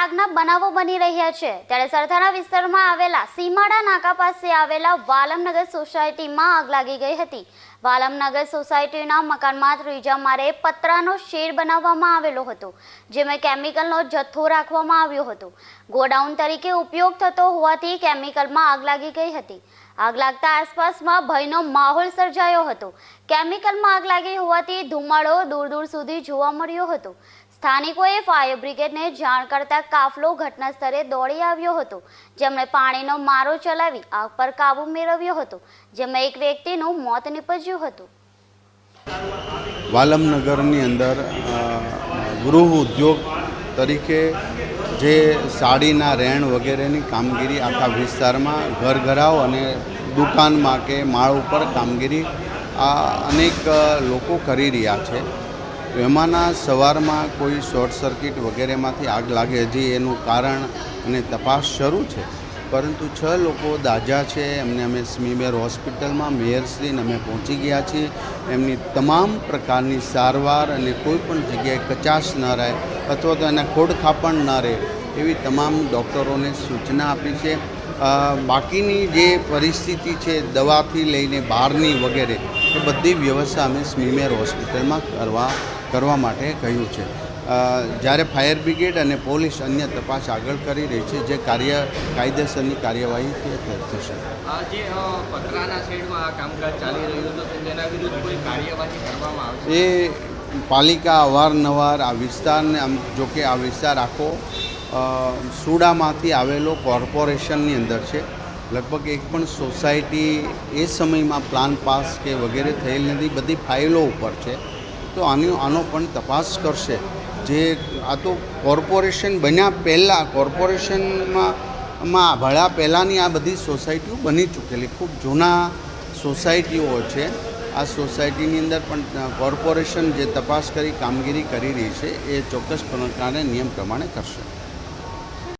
આગના બનાવો બની રહ્યા છે. ત્યારે સરથાણા વિસ્તારમાં આવેલા સીમાડા નાકા પાસે આવેલા વાલમનગર સોસાયટીમાં આગ લાગી ગઈ હતી. વાલમનગર સોસાયટીના મકાનમાં ત્રીજા મારે પતરાનો શેડ બનાવવામાં આવેલો હતો, જેમાં કેમિકલનો જથ્થો રાખવામાં આવ્યો હતો. ગોડાઉન તરીકે ઉપયોગ થતો હોવાથી કેમિકલમાં આગ લાગી ગઈ હતી. આગ લાગતા આસપાસમાં ભયનો માહોલ સર્જાયો હતો. કેમિકલમાં આગ લાગી હોવાથી ધુમાડો દૂર દૂર સુધી જોવા મળ્યો હતો. સ્થાનિકોએ ફાયર બ્રિગેડને જાણ કરતા કાફલો ઘટના સ્થળે દોડી આવ્યો હતો. જેમણે પાણીનો મારો ચલાવી આગ પર કાબુ મેળવ્યો હતો. જેમાં એક વ્યક્તિનું મોત નીપજ્યું હતું. વાલમનગરની અંદર ગૃહ ઉદ્યોગ તરીકે જે સાડીના રેણ વગેરેની કામગીરી આખા વિસ્તારમાં ઘરઘરાઓ અને દુકાનમાં કે માળ ઉપર કામગીરી આ અનેક લોકો કરી રહ્યા છે. એમાંના સવારમાં કોઈ શોર્ટ સર્કિટ વગેરેમાંથી આગ લાગે હજી એનું કારણ અને તપાસ શરૂ છે. પરંતુ છ લોકો દાજા છે, એમને અમે સ્મીમેર હોસ્પિટલમાં મેયરશ્રીને અમે પહોંચી ગયા છીએ. એમની તમામ પ્રકારની સારવાર અને કોઈ પણ જગ્યાએ કચાશ ન રહે અથવા તો એને ખોડખાપણ ન રહે એવી તમામ ડૉક્ટરોને સૂચના આપી છે. બાકીની જે પરિસ્થિતિ છે દવાથી લઈને બહારની વગેરે એ બધી વ્યવસ્થા અમે સ્મીમેર હોસ્પિટલમાં કરવા કરવા માટે કહ્યું છે. જ્યારે ફાયર બ્રિગેડ અને પોલીસ અન્ય તપાસ આગળ કરી રહી છે જે કાર્ય કાયદેસરની કાર્યવાહી તે થશે આ જે પતરાના શેડમાં કામકાજ ચાલી રહ્યું હતું તેના વિરુદ્ધ કોઈ કાર્યવાહી કરવામાં આવશે? એ પાલિકા અવારનવાર આ વિસ્તારને આમ જોકે આ વિસ્તાર આખો સુડામાંથી આવેલો કોર્પોરેશનની અંદર છે. લગભગ એક પણ સોસાયટી એ સમયમાં પ્લાન પાસ કે વગેરે થયેલ નથી. બધી ફાઇલો ઉપર છે. તો આની, આનો પણ તપાસ કરશે. જે, આ તો કોર્પોરેશન બન્યા પહેલાં, કોર્પોરેશનમાં માં ભળ્યા પહેલાંની આ બધી સોસાયટીઓ બની ચૂકેલી. ખૂબ જૂના સોસાયટીઓ છે. આ સોસાયટીની અંદર પણ કોર્પોરેશન જે તપાસ કરી, કામગીરી કરી રહી છે, એ ચોક્કસ પ્રકારે નિયમ પ્રમાણે કરશે.